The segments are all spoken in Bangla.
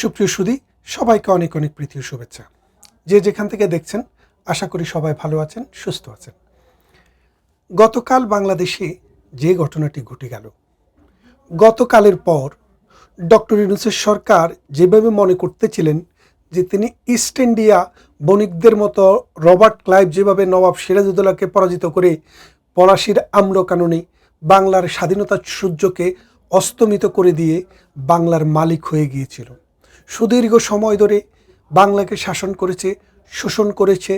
সুপ্রিয় সুদী, সবাইকে অনেক অনেক প্রীতি ও শুভেচ্ছা। যে যেখান থেকে দেখছেন, আশা করি সবাই ভালো আছেন, সুস্থ আছেন। গতকাল বাংলাদেশে যে ঘটনাটি ঘটে গেল, গতকালের পর ডক্টর ইউনুসের সরকার যেভাবে মনে করতেছিলেন যে তিনি ইস্ট ইন্ডিয়া বণিকদের মতো রবার্ট ক্লাইভ যেভাবে নবাব সিরাজউদ্দৌলাকে পরাজিত করে পলাশির আম্রকাননে বাংলার স্বাধীনতার সূর্যকে অস্তমিত করে দিয়ে বাংলার মালিক হয়ে গিয়েছিল। সুদীর্ঘ সময় ধরে বাংলাকে শাসন করেছে, শোষণ করেছে,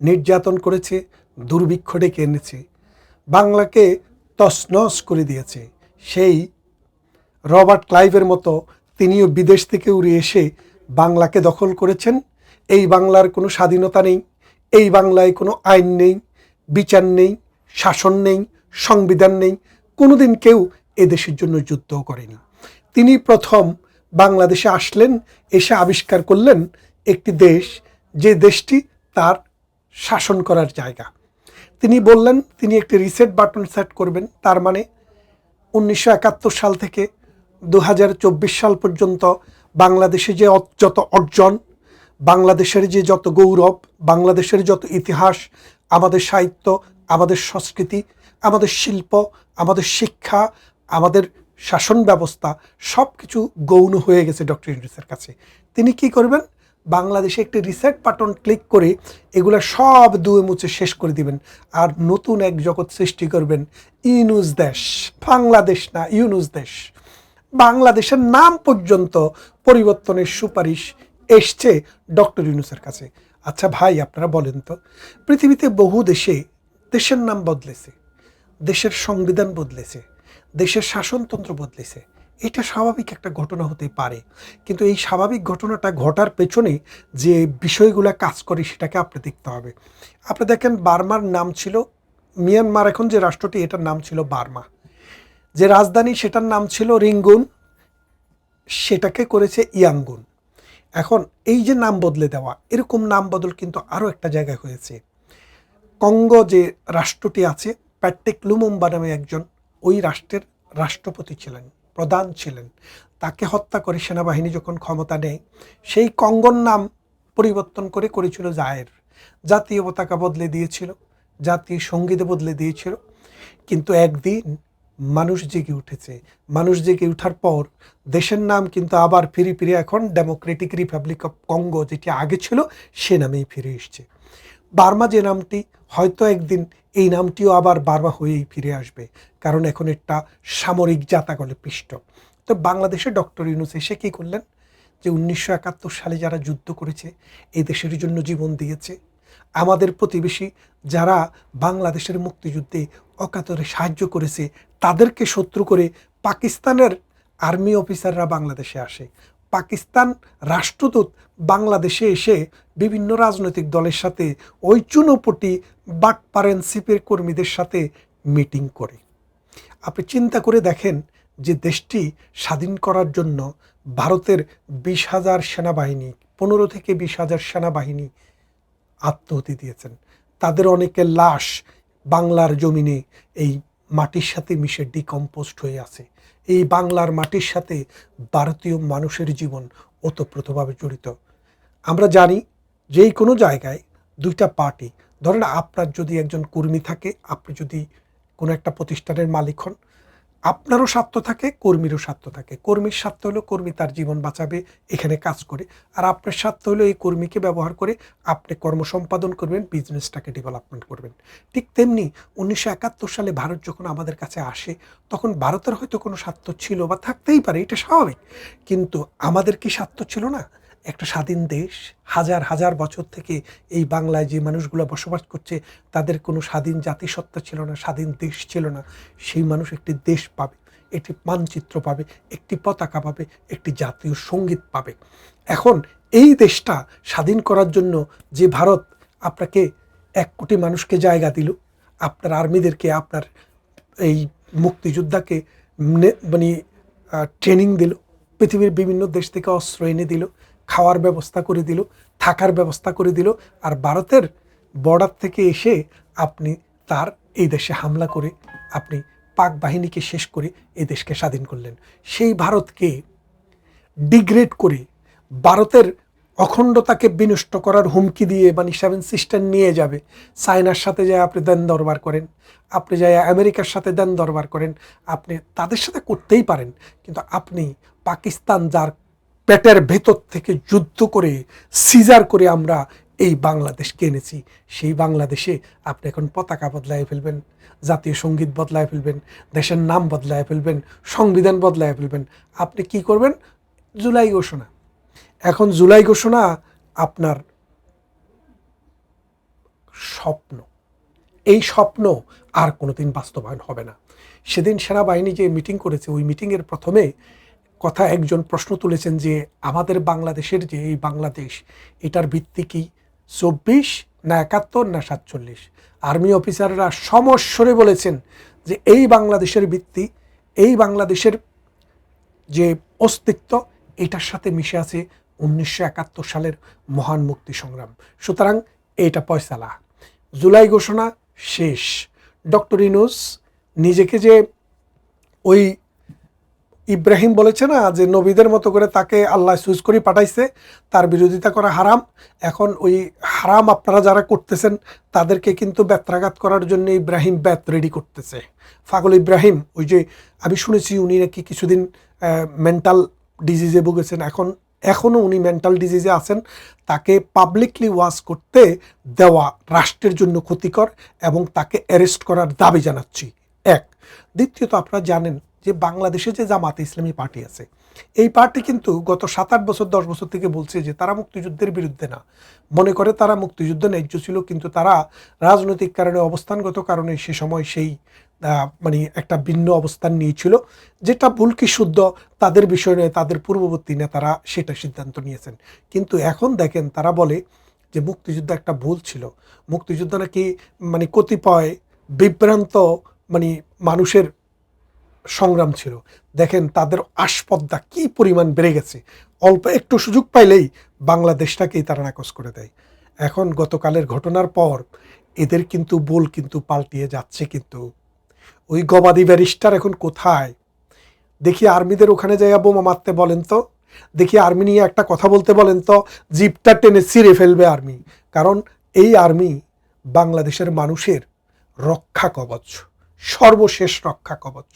নির্যাতন করেছে, দুর্ভিক্ষ ডেকে এনেছে। বাংলাকে তছনছ করে দিয়েছে। সেই রবার্ট ক্লাইভের মতো তিনিও বিদেশ থেকে উড়ে এসে বাংলাকে দখল করেছেন। এই বাংলার কোনো স্বাধীনতা নেই, এই বাংলায় কোনো আইন নেই, বিচার নেই, শাসন নেই, সংবিধান নেই। কোনোদিন কেউ এদেশের জন্য যুদ্ধও করেনি। তিনি প্রথম বাংলাদেশে আসলেন, এসে আবিষ্কার করলেন একটি দেশ, যে দেশটি তার শাসন করার জায়গা। তিনি বললেন, তিনি একটি রিসেট বাটন সেট করবেন, তার মানে উনিশশো একাত্তর সাল থেকে দু হাজার চব্বিশ সাল পর্যন্ত বাংলাদেশে যে যত অর্জন, বাংলাদেশের যে যত গৌরব, বাংলাদেশের যত ইতিহাস, আমাদের সাহিত্য, আমাদের সংস্কৃতি, আমাদের শিল্প, আমাদের শিক্ষা, আমাদের শাসন ব্যবস্থা সব কিছু গৌণ হয়ে গেছে ডক্টর ইউনুসের কাছে। তিনি কি করবেন? বাংলাদেশে একটি রিসেট বাটন ক্লিক করে এগুলো সব দুয়ে মুছে শেষ করে দিবেন। আর নতুন এক জগৎ সৃষ্টি করবেন, ইউনুস দেশ। বাংলাদেশ না, ইউনুস দেশ। বাংলাদেশের নাম পর্যন্ত পরিবর্তনের সুপারিশ এসছে ডক্টর ইউনুসের কাছে। আচ্ছা ভাই, আপনারা বলেন তো, পৃথিবীতে বহু দেশে দেশের নাম বদলেছে, দেশের সংবিধান বদলেছে দেশের শাসনতন্ত্র বদলেছে। এটা স্বাভাবিক একটা ঘটনা হতে পারে। কিন্তু এই স্বাভাবিক ঘটনাটা ঘটার পেছনে যে বিষয়গুলো কাজ করে সেটাকে আপনি দেখতে হবে। আপনি দেখেন বার্মার নাম ছিল, মিয়ানমার এখন যে রাষ্ট্রটি, এটার নাম ছিল বার্মা। যে রাজধানী সেটার নাম ছিল রিঙ্গুন, সেটাকে করেছে ইয়াঙ্গুন। এখন এই যে নাম বদলে দেওয়া, এরকম নাম বদল কিন্তু আরও একটা জায়গায় হয়েছে। কঙ্গো যে রাষ্ট্রটি আছে প্যাটেক লুমুম্বা নামে একজন ওই রাষ্ট্রের রাষ্ট্রপতি ছিলেন, প্রধান ছিলেন। তাকে হত্যা করে সেনাবাহিনী যখন ক্ষমতা নেয়, সেই কঙ্গোর নাম পরিবর্তন করে করেছিল জায়ের। জাতীয় পতাকা বদলে দিয়েছিল, জাতীয় সঙ্গীতে বদলে দিয়েছিল। কিন্তু একদিন মানুষ জেগে উঠেছে। মানুষ জেগে উঠার পর দেশের নাম কিন্তু আবার ফিরে ফিরে এখন ডেমোক্রেটিক রিপাবলিক অফ কঙ্গো যেটি আগে ছিল, সে নামেই ফিরে এসছে। বার্মা যে নামটি, হয়তো একদিন এই নামটিও আবার বার্মা হয়েই ফিরে আসবে, কারণ এখন একটা সামরিক জাতাগলে পৃষ্ঠ তো বাংলাদেশে ডক্টর ইউনুস এসে কী করলেন? যে উনিশশো একাত্তর সালে যারা যুদ্ধ করেছে, এই দেশের জন্য জীবন দিয়েছে। আমাদের প্রতিবেশী যারা বাংলাদেশের মুক্তিযুদ্ধে অকাতরে সাহায্য করেছে, তাদেরকে শত্রু করে পাকিস্তানের আর্মি অফিসাররা বাংলাদেশে আসে। পাকিস্তান রাষ্ট্রদূত বাংলাদেশে এসে বিভিন্ন রাজনৈতিক দলের সাথে ওই চুনোপটি বাটপারেন্সিপের কর্মীদের সাথে মিটিং করে। আপনি চিন্তা করে দেখেন যে দেশটি স্বাধীন করার জন্য ভারতের বিশ হাজার সেনাবাহিনী, পনেরো থেকে বিশ হাজার সেনাবাহিনী আত্মহতি দিয়েছেন। তাদের অনেকের লাশ বাংলার জমিনে এই মাটির সাথে মিশে ডিকম্পোস্ট হয়ে আছে। এই বাংলার মাটির সাথে ভারতীয় মানুষের জীবন ওতপ্রোতভাবে জড়িত। আমরা জানি যে কোনো জায়গায় দুইটা পার্টি, ধরেন আপনার যদি একজন কর্মী থাকে, আপনি যদি কোনো একটা প্রতিষ্ঠানের মালিক হন আপনারও স্বার্থ থাকে, কর্মীরও স্বার্থ থাকে। কর্মীর স্বার্থ হলো কর্মী তার জীবন বাঁচাবে, এখানে কাজ করে। আর আপনার স্বার্থ হলো এই কর্মীকে ব্যবহার করে আপনি কর্ম সম্পাদন করবেন বিজনেসটাকে ডেভেলপমেন্ট করবেন। ঠিক তেমনি উনিশশো একাত্তর সালে ভারত যখন আমাদের কাছে আসে, তখন ভারতের হয়তো কোনো স্বার্থ ছিল বা থাকতেই পারে, এটা স্বাভাবিক। কিন্তু আমাদের কি স্বার্থ ছিল না? একটা স্বাধীন দেশ, হাজার হাজার বছর থেকে এই বাংলায় যে মানুষগুলো বসবাস করছে, তাদের কোনো স্বাধীন জাতিসত্তা ছিল না, স্বাধীন দেশ ছিল না। সেই মানুষ একটি দেশ পাবে, একটি মানচিত্র পাবে, একটি পতাকা পাবে, একটি জাতীয় সংগীত পাবে। এখন এই দেশটা স্বাধীন করার জন্য যে ভারত আপনাকে এক কোটি মানুষকে জায়গা দিল, আপনার আর্মিদেরকে, আপনার এই মুক্তিযোদ্ধাকে মানে ট্রেনিং দিল, পৃথিবীর বিভিন্ন দেশ থেকে অস্ত্র এনে দিল খাওয়ার ব্যবস্থা করে দিল, থাকার ব্যবস্থা করে দিল আর ভারতের বর্ডার থেকে এসে আপনি তার এই দেশে হামলা করে আপনি পাক বাহিনীকে শেষ করে এই দেশকে স্বাধীন করলেন। সেই ভারতকে ডিগ্রেড করে ভারতের অখণ্ডতাকে বিনষ্ট করার হুমকি দিয়ে মানে সেভেন সিস্টার নিয়ে যাবে। চায়নার সাথে যায় আপনি দেন দরবার করেন, আপনি যায় আমেরিকার সাথে দেন দরবার করেন, আপনি তাদের সাথে করতেই পারেন, কিন্তু আপনি পাকিস্তান যার পেটের ভেতর থেকে যুদ্ধ করে, সিজার করে আমরা এই বাংলাদেশকে এনেছি। সেই বাংলাদেশে আপনি এখন পতাকা বদলায় ফেলবেন, জাতীয় সংগীত বদলায় ফেলবেন, দেশের নাম বদলায় ফেলবেন, সংবিধান বদলায় ফেলবেন। আপনি কি করবেন? জুলাই ঘোষণা। এখন জুলাই ঘোষণা আপনার স্বপ্ন। এই স্বপ্ন আর কোনোদিন বাস্তবায়ন হবে না। সেদিন সেনাবাহিনী যে মিটিং করেছে, ওই মিটিংয়ের প্রথমে কথা একজন প্রশ্ন তুলেছেন যে আমাদের বাংলাদেশের যে এই বাংলাদেশ, এটার ভিত্তি কি চব্বিশ না একাত্তর না সাতচল্লিশ? আর্মি অফিসাররা সমস্বরে বলেছেন যে এই বাংলাদেশের ভিত্তি, এই বাংলাদেশের যে অস্তিত্ব, এটার সাথে মিশে আছে উনিশশো একাত্তর সালের মহান মুক্তি সংগ্রাম। সুতরাং এটা পয়সালা। জুলাই ঘোষণা শেষ। ডক্টর ইনুস নিজেকে যে ওই ইব্রাহিম বলেছে না যে নবীদের মতো করে তাকে আল্লাহ সুইজ করে পাঠাইছে, তার বিরোধিতা করা হারাম। এখন ওই হারাম আপনারা যারা করতেছেন, তাদেরকে কিন্তু ব্যত্রাঘাত করার জন্য ইব্রাহিম ব্যাত রেডি করতেছে। ফাগল ইব্রাহিম, ওই যে আমি শুনেছি উনি নাকি কিছুদিন মেন্টাল ডিজিজে ভুগেছেন। এখন এখনও উনি মেন্টাল ডিজিজে আছেন। তাকে পাবলিকলি ওয়াজ করতে দেওয়া রাষ্ট্রের জন্য ক্ষতিকর এবং তাকে অ্যারেস্ট করার দাবি জানাচ্ছি। এক। দ্বিতীয়ত, আপনারা জানেন যে বাংলাদেশে যে জামাতে ইসলামী পার্টি আছে, এই পার্টি কিন্তু গত সাত আট বছর, দশ বছর থেকে বলছে যে তারা মুক্তিযুদ্ধের বিরুদ্ধে না। মনে করে তারা মুক্তিযুদ্ধ ন্যায্য ছিল, কিন্তু তারা রাজনৈতিক কারণে, অবস্থানগত কারণে সে সময় সেই মানে একটা ভিন্ন অবস্থান নিয়েছিল। যেটা ভুল কি শুদ্ধ, তাদের বিষয় নয়, তাদের পূর্ববর্তী নেতারা সেটা সিদ্ধান্ত নিয়েছেন। কিন্তু এখন দেখেন তারা বলে যে মুক্তিযুদ্ধ একটা ভুল ছিল। মুক্তিযুদ্ধ নাকি মানে কতিপয় বিভ্রান্ত মানে মানুষের সংগ্রাম ছিল। দেখেন তাদের আসপদ্দা কি পরিমাণ বেড়ে গেছে। অল্প একটু সুযোগ পাইলেই বাংলাদেশটাকেই তারা নাকচ করে দেয়। এখন গতকালের ঘটনার পর এদের কিন্তু বোল কিন্তু পাল্টিয়ে যাচ্ছে কিন্তু। ওই গবাদি ব্যারিস্টার এখন কোথায়? দেখি আর্মিদের ওখানে যাইয়া বোমা মারতে বলেন তো। দেখি আর্মি নিয়ে একটা কথা বলতে বলেন তো, জিপটা টেনে ছিঁড়ে ফেলবে আর্মি। কারণ এই আর্মি বাংলাদেশের মানুষের রক্ষা কবচ, সর্বশেষ রক্ষা কবচ।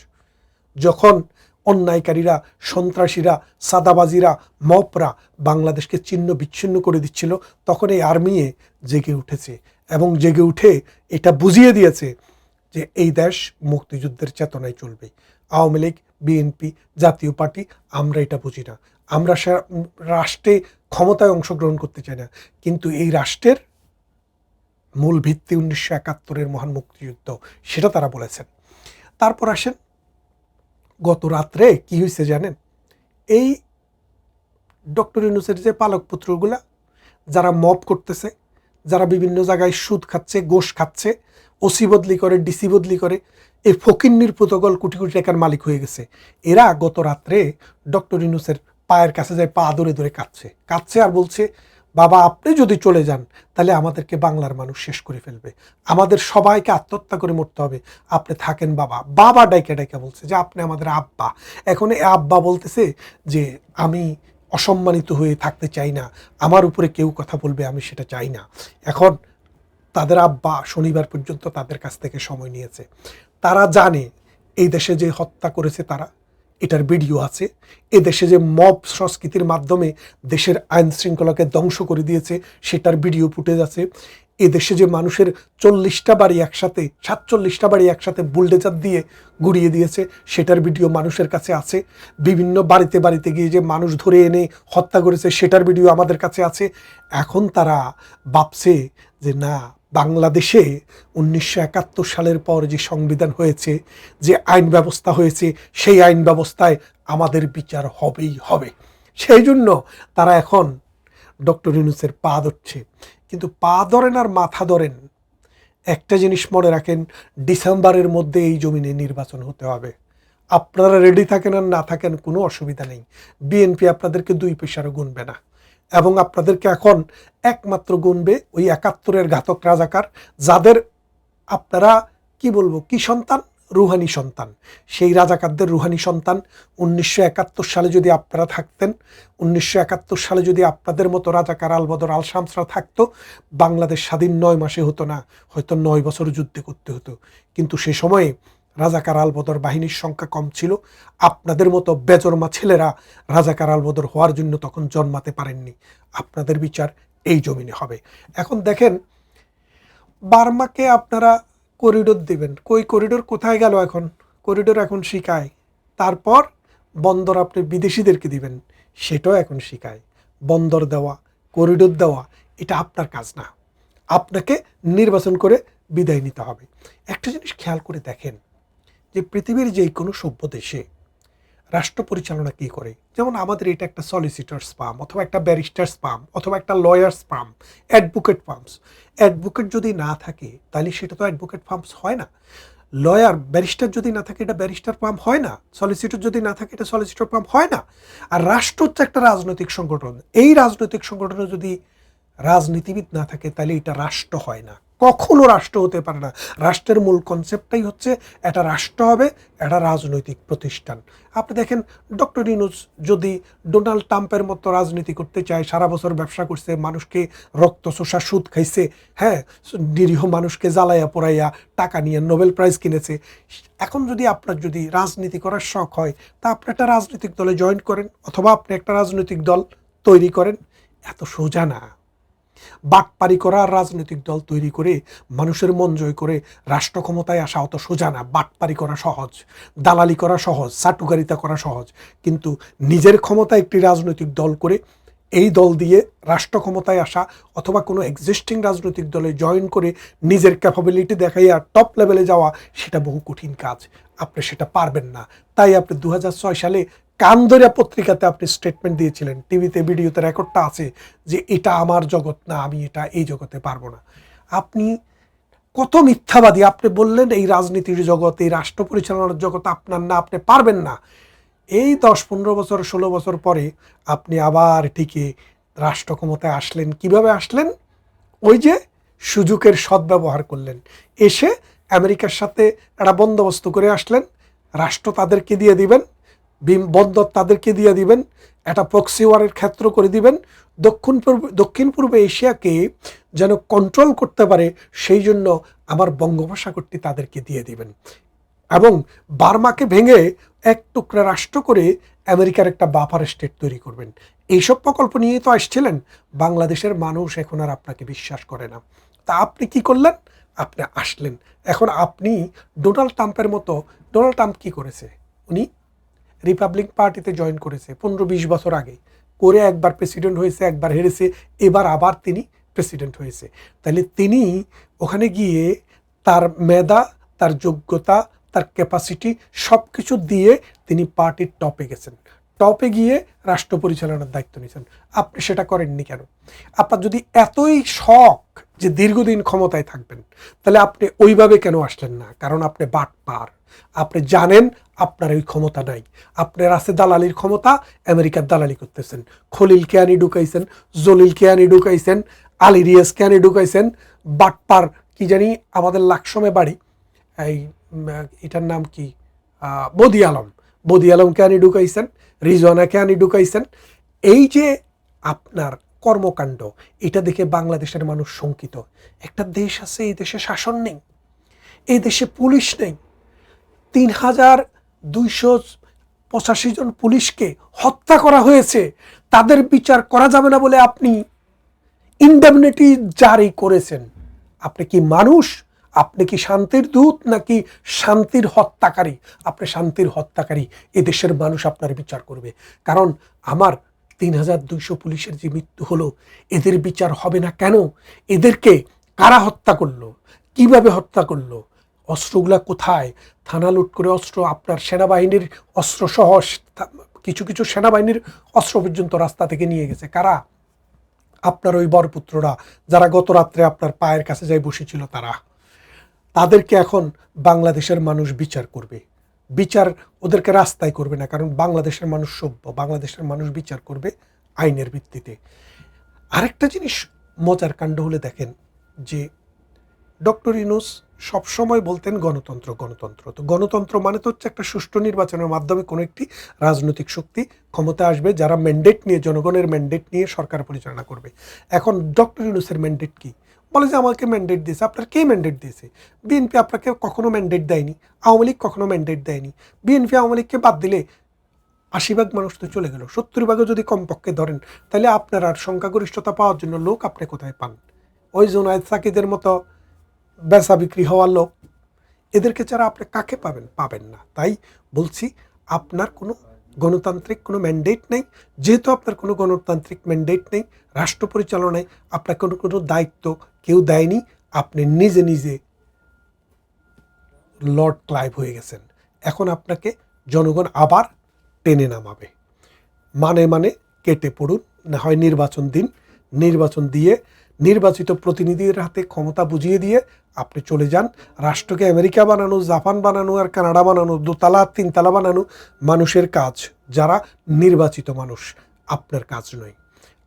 যখন অন্যায়কারীরা, সন্ত্রাসীরা, সাদাবাজিরা, মপরা বাংলাদেশকে চিহ্ন বিচ্ছিন্ন করে দিচ্ছিল, তখন এই আর্মিয়ে জেগে উঠেছে এবং জেগে উঠে এটা বুঝিয়ে দিয়েছে যে এই দেশ মুক্তিযুদ্ধের চেতনায় চলবে। আওয়ামী লীগ, বিএনপি, জাতীয় পার্টি, আমরা এটা বুঝি না। আমরা রাষ্ট্রে ক্ষমতায় অংশগ্রহণ করতে চাই না। কিন্তু এই রাষ্ট্রের মূল ভিত্তি উনিশশো একাত্তরের মহান মুক্তিযুদ্ধ, সেটা তারা বলেছেন। তারপর আসেন গত রাত্রে কি হয়েছে জানেন? এই ডক্টর ইউনুসের যে পালক পুত্রগুলা যারা মব করতেছে, যারা বিভিন্ন জায়গায় সুদ খাচ্ছে, গোশ খাচ্ছে, ওসি বদলি করে, ডিসি বদলি করে, এই ফকিন্নির প্রোটোকল কোটি কোটি টাকার মালিক হয়ে গেছে। এরা গত রাত্রে ডক্টর ইনুসের পায়ের কাছে যায় পা ধরে ধরে কাঁদছে। কাঁদছে আর বলছে বাবা, আপনি যদি চলে যান, তাহলে আমাদেরকে বাংলার মানুষ শেষ করে ফেলবে। আমাদের সবাইকে আত্মহত্যা করে মরতে হবে। আপনি থাকেন, বাবা। বাবা ডাইকে ডাইকে বলছে যে, আপনি আমাদের আব্বা। এখন এই আব্বা বলতেছে যে, আমি অসম্মানিত হয়ে থাকতে চাই না। আমার উপরে কেউ কথা বলবে, আমি সেটা চাই না। এখন তাদের আব্বা শনিবার পর্যন্ত তাদের কাছ থেকে সময় নিয়েছে। তারা জানে, এই দেশে যে হত্যা করেছে তারা এটার ভিডিও আছে। এ দেশে যে মব সংস্কৃতির মাধ্যমে দেশের আইন শৃঙ্খলাকে ধ্বংস করে দিয়েছে, সেটার ভিডিও ফুটেজ আছে। এ দেশে যে মানুষের চল্লিশটা বাড়ি একসাথে, সাতচল্লিশটা বাড়ি একসাথে বুলডেজার দিয়ে গুড়িয়ে দিয়েছে, সেটার ভিডিও মানুষের কাছে আছে। বিভিন্ন বাড়িতে বাড়িতে গিয়ে যে মানুষ ধরে এনে হত্যা করেছে, সেটার ভিডিও আমাদের কাছে আছে। এখন তারা ভাবছে যে না বাংলাদেশে উনিশশো একাত্তর সালের পর যে সংবিধান হয়েছে, যে আইন ব্যবস্থা হয়েছে, সেই আইন ব্যবস্থায় আমাদের বিচার হবেই হবে। সেই জন্য তারা এখন ডক্টর ইউনুসের পা ধরছে। কিন্তু পা ধরেন আর মাথা ধরেন, একটা জিনিস মনে রাখেন, ডিসেম্বরের মধ্যে এই জমিনে নির্বাচন হতে হবে। আপনারা রেডি থাকেন আর না থাকেন কোনো অসুবিধা নেই। বিএনপি আপনাদেরকে দুই পেশারও গুনবে না। এবং আপনাদেরকে এখন একমাত্র গুনবে ওই একাত্তরের ঘাতক রাজাকার, যাদের আপনারা, কি বলব, কি সন্তান? রুহানি সন্তান। সেই রাজাকারদের রুহানি সন্তান উনিশশো একাত্তর সালে যদি আপনারা থাকতেন, উনিশশো একাত্তর সালে যদি আপনাদের মতো রাজাকার আলবদর আল শামসরা থাকতো, বাংলাদেশ স্বাধীন নয় মাসে হতো না, হয়তো নয় বছর যুদ্ধে করতে হতো। কিন্তু সে সময়ে রাজাকার আলবদর বাহিনীর সংখ্যা কম ছিল। আপনাদের মতো বেজরমা ছেলেরা রাজাকার আলবদর হওয়ার জন্য তখন জন্মাতে পারেননি। আপনাদের বিচার এই জমিনে হবে। এখন দেখেন, বার্মাকে আপনারা করিডোর দেবেন। কই করিডোর? কোথায় গেল এখন? করিডোর এখন শিখায় তারপর বন্দর আপনি বিদেশিদেরকে দিবেন, সেটাও এখন শিখায় বন্দর দেওয়া, করিডোর দেওয়া, এটা আপনার কাজ না। আপনাকে নির্বাচন করে বিদায় নিতে হবে। একটা জিনিস খেয়াল করে দেখেন যে পৃথিবীর যে কোনো সভ্য দেশে রাষ্ট্র পরিচালনা কী করে? যেমন আমাদের এটা একটা সলিসিটার্স পাম অথবা একটা ব্যারিস্টার্স পাম অথবা একটা lawyers firm advocate firms advocate যদি না থাকে, তাহলে সেটা তো অ্যাডভোকেট ফার্মস হয় না। লয়ার ব্যারিস্টার যদি না থাকে, এটা ব্যারিস্টার পাম্প হয় না। সলিসিটর যদি না থাকে, এটা সলিসিটর পাম্প হয় না। আর রাষ্ট্র হচ্ছে একটা রাজনৈতিক সংগঠন। এই রাজনৈতিক সংগঠনে যদি রাজনীতিবিদ না থাকে, তাহলে এটা রাষ্ট্র হয় না। কখনো রাষ্ট্র হতে পারে না। রাষ্ট্রের মূল কনসেপ্টটাই হচ্ছে একটা রাষ্ট্র হবে এটা রাজনৈতিক প্রতিষ্ঠান। আপনি দেখেন, ডক্টর ইনুস যদি ডোনাল্ড ট্রাম্পের মতো রাজনীতি করতে চায়, সারা বছর ব্যবসা করছে, মানুষকে রক্ত শোষা সুদ খাইছে হ্যাঁ নিরীহ মানুষকে জ্বালাইয়া পোড়াইয়া টাকা নিয়ে নোবেল প্রাইজ কিনেছে, এখন যদি আপনার যদি রাজনীতি করার শখ হয়, তা আপনি একটা রাজনৈতিক দলে জয়েন করেন, অথবা আপনি একটা রাজনৈতিক দল তৈরি করেন, এত সোজা না। বাটপারি করা রাজনৈতিক দল তৈরি করে, মানুষের মন জয় করে, রাষ্ট্র ক্ষমতায় আসা অত সোজা না। বাটপারি করা সহজ, দালালি করা সহজ চাটুকারিতা করা সহজ। কিন্তু নিজের ক্ষমতা একটি রাজনৈতিক দল করে, এই দল দিয়ে রাষ্ট্র ক্ষমতায় আসা অথবা কোনো এক্সিস্টিং রাজনৈতিক দলে জয়েন করে নিজের ক্যাপাবিলিটি দেখাইয়া টপ লেভেলে যাওয়া, সেটা বহু কঠিন কাজ। আপনি সেটা পারবেন না। তাই আপনি দু হাজার ছয় সালে কান্দরিয়া পত্রিকাতে আপনি স্টেটমেন্ট দিয়েছিলেন। টিভিতে, ভিডিওতে রেকর্ডটা আছে যে এটা আমার জগৎ না, আমি এটা এই জগতে পারব না। আপনি কত মিথ্যাবাদী। আপনি বললেন, এই রাজনীতির জগৎ, এই রাষ্ট্র পরিচালনার জগৎ আপনার না, আপনি পারবেন না। এই দশ, পনেরো বছর, ষোলো বছর পরে আপনি আবার ঠিকই রাষ্ট্র ক্ষমতায় আসলেন। কীভাবে আসলেন? ওই যে সুযোগের সদ্ব্যবহার করলেন। এসে আমেরিকার সাথে একটা বন্দোবস্ত করে আসলেন। রাষ্ট্র তাদেরকে দিয়ে দিবেন বন্দর তাদেরকে দিয়ে দিবেন, একটা ওয়ারের ক্ষেত্র করে দিবেন। দক্ষিণ পূর্ব দক্ষিণ পূর্ব এশিয়াকে যেন কন্ট্রোল করতে পারে, সেই জন্য আমার বঙ্গোপসাগরটি তাদেরকে দিয়ে দিবেন। এবং বার্মাকে ভেঙে এক টুকরা রাষ্ট্র করে আমেরিকার একটা বাফার স্টেট তৈরি করবেন। এইসব প্রকল্প নিয়েই তো আসছিলেন, বাংলাদেশের মানুষ এখন আর আপনাকে বিশ্বাস করে না। তা আপনি কি করলেন? আপনি আসলেন। এখন আপনি ডোনাল্ড ট্রাম্পের মতো ডোনাল্ড ট্রাম্প কি করেছে? উনি রিপাবলিক পার্টিতে জয়েন করেছে পনেরো বিশ বছর আগে। করে একবার প্রেসিডেন্ট হয়েছে, একবার হেরেছে, এবার আবার তিনি প্রেসিডেন্ট হয়েছে। তাহলে তিনি ওখানে গিয়ে তার মেধা, তার যোগ্যতা, তার ক্যাপাসিটি সব কিছু দিয়ে তিনি পার্টির টপে গেছেন। টপে গিয়ে রাষ্ট্র পরিচালনার দায়িত্ব নিয়েছেন। আপনি সেটা করেননি কেন? আপনার যদি এতই শখ যে দীর্ঘদিন ক্ষমতায় থাকবেন। তাহলে আপনি ওইভাবে কেন আসলেন না? কারণ আপনি বাট পার আপনি জানেন আপনার ওই ক্ষমতা নাই। আপনার আছে দালালির ক্ষমতা আমেরিকার দালালি করতেছেন। খলিল কেয়ানি ঢুকাইছেন, জলিল কেয়ানি ঢুকাইছেন, আলী রিয়াজ কেয়ানি ঢুকাইছেন, বাটপার কি জানি আমাদের লাকসমে বাড়ি, এই এটার নাম কি? বদি আলম। বদি আলম কেয়ানি ঢুকাইছেন, রিজওয়ানা কেয়ানি ঢুকাইছেন। এই যে আপনার কর্মকাণ্ড। এটা দেখে বাংলাদেশের মানুষ শঙ্কিত। একটা দেশ আছে, এই দেশে শাসন নেই। এই দেশে পুলিশ নেই। তিন হাজার দুইশো পঁচাশি জন পুলিশকে হত্যা করা হয়েছে। তাদের বিচার করা যাবে না বলে আপনি ইন্ডেমনিটি জারি করেছেন। আপনি কি মানুষ? আপনি কি শান্তির দূত নাকি শান্তির হত্যাকারী? আপনি শান্তির হত্যাকারী। এদেশের মানুষ আপনার বিচার করবে। কারণ আমার তিন হাজার দুইশো পুলিশের যে মৃত্যু হলো, এদের বিচার হবে না কেন? এদেরকে কারা হত্যা করল? কীভাবে হত্যা করল? অস্ত্রগুলা কোথায়? থানা লুট করে অস্ত্র, আপনার সেনাবাহিনীর অস্ত্র সহ কিছু কিছু সেনাবাহিনীর অস্ত্র পর্যন্ত রাস্তা থেকে নিয়ে গেছে। কারা? আপনার ওই বরপুত্ররা, যারা গত রাত্রে আপনার পায়ের কাছে যাই বসেছিল, তারা। তাদেরকে এখন বাংলাদেশের মানুষ বিচার করবে। বিচার ওদেরকে রাস্তায় করবে না, কারণ বাংলাদেশের মানুষ সভ্য, বাংলাদেশের মানুষ বিচার করবে আইনের ভিত্তিতে। আরেকটা জিনিস মজার কাণ্ড হলে দেখেন যে ডক্টর ইনুস সবসময় বলতেন গণতন্ত্র গণতন্ত্র। তো গণতন্ত্র মানে তো হচ্ছে একটা সুষ্ঠু নির্বাচনের মাধ্যমে কোনো একটি রাজনৈতিক শক্তি ক্ষমতা আসবে যারা ম্যান্ডেট নিয়ে, জনগণের ম্যান্ডেট নিয়ে সরকার পরিচালনা করবে। এখন ডক্টর ইনুসের ম্যান্ডেট কি? বলে যে আমাকে ম্যান্ডেট দিয়েছে। আপনার কে ম্যান্ডেট দিয়েছে? বিএনপি আপনাকে কখনো ম্যান্ডেট দেয়নি। আওয়ামী লীগ কখনো ম্যান্ডেট দেয়নি। বিএনপি আওয়ামী লীগকে বাদ দিলে আশি ভাগ মানুষ তো চলে গেল। সত্তর ভাগও যদি কমপক্ষে ধরেন, তাহলে আপনার আর সংখ্যাগরিষ্ঠতা পাওয়ার জন্য লোক আপনি কোথায় পান? ওই জোনায়দ সাকিদের মতো বেচা বিক্রি হওয়ার লোক, এদেরকে ছাড়া আপনি কাকে পাবেন? পাবেন না। তাই বলছি, আপনার কোনো গণতান্ত্রিক কোনো ম্যান্ডেট নেই, যেহেতু আপনার কোনো গণতান্ত্রিক ম্যান্ডেট নেই, রাষ্ট্র পরিচালনায় আপনার কোনো কোনো দায়িত্ব কেউ দেয়নি, আপনি নিজে নিজে লর্ড ক্লাইভ হয়ে গেছেন। এখন আপনাকে জনগণ আবার টেনে নামাবে। মানে মানে কেটে পড়ুন, না হয় নির্বাচন দিন, নির্বাচন দিয়ে নির্বাচিত প্রতিনিধির হাতে ক্ষমতা বুঝিয়ে দিয়ে আপনি চলে যান। রাষ্ট্রকে আমেরিকা বানানো, জাপান বানানো আর কানাডা বানানো, দোতলা, তিনতলা বানানো মানুষের কাজ, যারা নির্বাচিত মানুষ, আপনার কাজ নয়।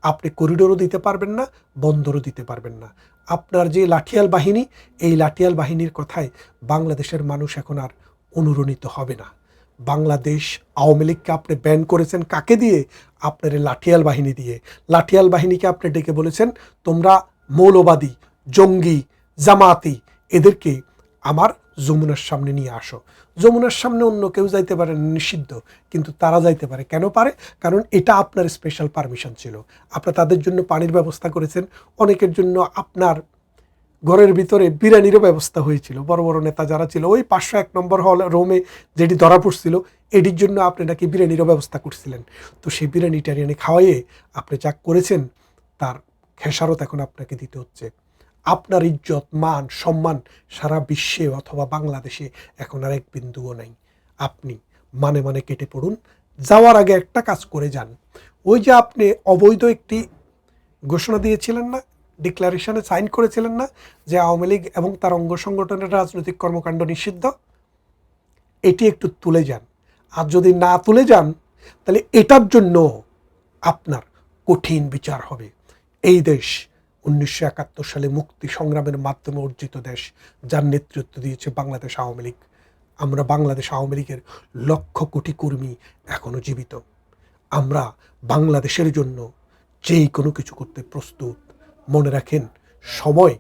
আপনি করিডোরও দিতে পারবেন না, বন্দরও দিতে পারবেন না। আপনার যে লাঠিয়াল বাহিনী, এই লাঠিয়াল বাহিনীর কথায় বাংলাদেশের মানুষ এখন আর অনুরণিত হবে না। বাংলাদেশ আওয়ামী লীগকে আপনি ব্যান করেছেন কাকে দিয়ে? আপনার লাঠিয়াল বাহিনী দিয়ে। লাঠিয়াল বাহিনীকে আপনি ডেকে বলেছেন, তোমরা মৌলবাদী, জঙ্গি, জামাতি, এদেরকে আমার যমুনার সামনে নিয়ে আসো। যমুনার সামনে অন্য কেউ যাইতে পারে নিষিদ্ধ। কিন্তু তারা যাইতে পারে। কেন পারে? কারণ এটা আপনার স্পেশাল পারমিশন ছিল। আপনি তাদের জন্য পানির ব্যবস্থা করেছেন। অনেকের জন্য আপনার ঘরের ভিতরে বিরিয়ানিরও ব্যবস্থা হয়েছিল। বড় বড় নেতা যারা ছিল, ওই পাঁচশো এক নম্বর হল রোমে যেটি ধরা পড়ছিল এটির জন্য আপনি নাকি বিরিয়ানিরও ব্যবস্থা করছিলেন। তো সেই বিরিয়ানি টারিয়ানি খাওয়াইয়ে আপনি যা করেছেন, তার খেসারত এখন আপনাকে দিতে হচ্ছে। আপনার ইজ্জত, মান, সম্মান সারা বিশ্বে অথবা বাংলাদেশে এখন আর এক বিন্দুও নাই। আপনি মানে মানে কেটে পড়ুন। যাওয়ার আগে একটা কাজ করে যান। ওই যে আপনি অবৈধ একটি ঘোষণা দিয়েছিলেন না? ডিক্লারেশনে সাইন করেছিলেন না যে আওয়ামী লীগ এবং তার অঙ্গ সংগঠনের রাজনৈতিক কর্মকাণ্ড নিষিদ্ধ। এটি একটু তুলে যান। আর যদি না তুলে যান, তাহলে এটার জন্য আপনার কঠিন বিচার হবে। এই দেশ উনিশশো একাত্তর সালে মুক্তি সংগ্রামের মাধ্যমে অর্জিত দেশ, যার নেতৃত্ব দিয়েছে বাংলাদেশ আওয়ামী লীগ। আমরা বাংলাদেশ আওয়ামী লীগের লক্ষ কোটি কর্মী এখনও জীবিত। আমরা বাংলাদেশের জন্য যেই কোনো কিছু করতে প্রস্তুত মনে রাখেন, সময়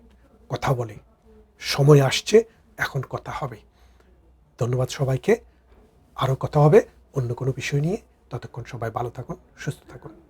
কথা বলে। সময় আসছে, এখন কথা হবে। ধন্যবাদ সবাইকে। আরও কথা হবে, অন্য কোনো বিষয় নিয়ে। ততক্ষণ সবাই ভালো থাকুন, সুস্থ থাকুন।